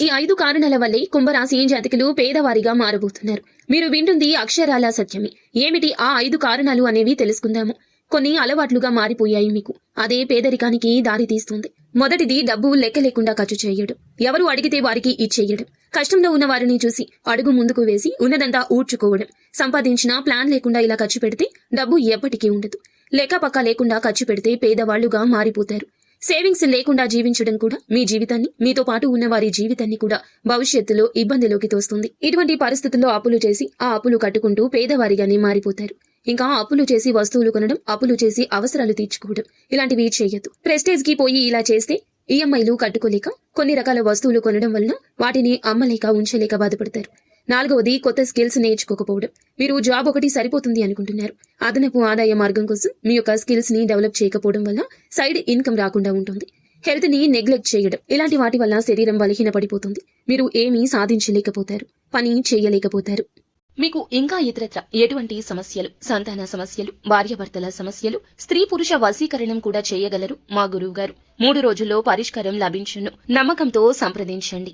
ఈ ఐదు కారణాల వల్లే కుంభరాశి జాతకులు పేదవారిగా మారబోతున్నారు. మీరు వింటుంది అక్షరాల సత్యమే. ఏమిటి ఆ ఐదు కారణాలు అనేవి తెలుసుకుందాము. కొన్ని అలవాట్లుగా మారిపోయాయి మీకు. అదే పేదరికానికి దారి తీస్తుంది. మొదటిది డబ్బు లెక్క లేకుండా ఖర్చు చేయడం. ఎవరు అడిగితే వారికి ఇచ్చేయడం. కష్టంలో ఉన్న వారిని చూసి అడుగు ముందుకు వేసి ఉన్నదంతా ఊడ్చుకోవడం. సంపాదించిన ప్లాన్ లేకుండా ఇలా ఖర్చు పెడితే డబ్బు ఎప్పటికీ ఉండదు. లెక్క పక్క లేకుండా ఖర్చు పెడితే పేదవాళ్ళుగా మారిపోతారు. సేవింగ్స్ లేకుండా జీవించడం కూడా మీ జీవితాన్ని మీతో పాటు ఉన్న వారి జీవితాన్ని కూడా భవిష్యత్తులో ఇబ్బందిలోకి తోస్తుంది. ఇటువంటి పరిస్థితుల్లో అప్పులు చేసి ఆ అప్పులు కట్టుకుంటూ పేదవారిగానే మారిపోతారు. ఇంకా అప్పులు చేసి వస్తువులు కొనడం అప్పులు చేసి అవసరాలు తీర్చుకోవడం ఇలాంటివి చేయొద్దు. ప్రెస్టేజ్కి పోయి ఇలా చేస్తే ఈఎంఐలు కట్టుకోలేక కొన్ని రకాల వస్తువులు కొనడం వలన వాటిని అమ్మలేక ఉంచలేక బాధపడతారు. నాలుగవది కొత్త స్కిల్స్ నేర్చుకోకపోవడం. మీరు జాబ్ ఒకటి సరిపోతుంది అనుకుంటున్నారు. అదనపు ఆదాయ మార్గం కోసం మీ యొక్క స్కిల్స్ని డెవలప్ చేయకపోవడం వల్ల సైడ్ ఇన్కమ్ రాకుండా ఉంటుంది. హెల్త్ని నెగ్లెక్ట్ చేయడం. ఇలాంటి వాటి వల్ల శరీరం బలహీన పడిపోతుంది మీరు ఏమీ సాధించలేకపోతారు. పని చేయలేకపోతారు. మీకు ఇంకా ఇతరత్ర ఎటువంటి సమస్యలు సంతాన సమస్యలు భార్యాభర్తల సమస్యలు స్త్రీ పురుష వశీకరణం కూడా చేయగలరు మా గురువు గారు మూడు రోజుల్లో పరిష్కారం లభించును. నమ్మకంతో సంప్రదించండి.